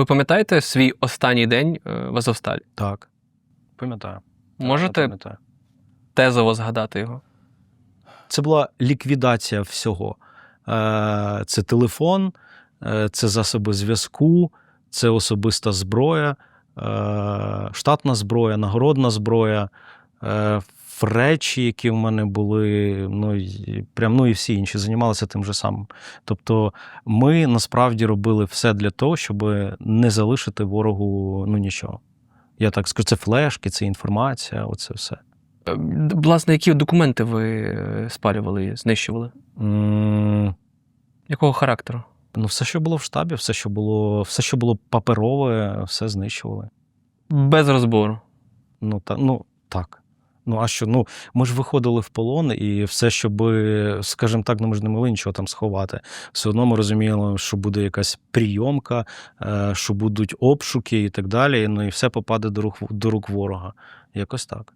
Ви пам'ятаєте свій останній день е, в Азовсталі? Так. Пам'ятаю. Можете Пам'ятаю. тезово згадати його? Це була ліквідація всього. Е, Це телефон, е, це засоби зв'язку, це особиста зброя, штатна зброя, нагородна зброя, речі, які в мене були, ну і прям ну і всі інші займалися тим же самим. Тобто, ми насправді робили все для того, щоб не залишити ворогу ну нічого. Я так скажу, це флешки, це інформація, оце все. Е, Власне, які документи ви е, спалювали, знищували? М, Якого характеру? Ну, все, що було в штабі, все, що було, все, що було паперове, все знищували. Без розбору. Ну, та, ну так. Ну, а що? Ну, ми ж виходили в полон, і все, щоб, скажімо так, ну ми ж не могли нічого там сховати. Все одно ми розуміли, що буде якась прийомка, е, що будуть обшуки і так далі. Ну і все попаде до рук, до рук ворога. Якось так.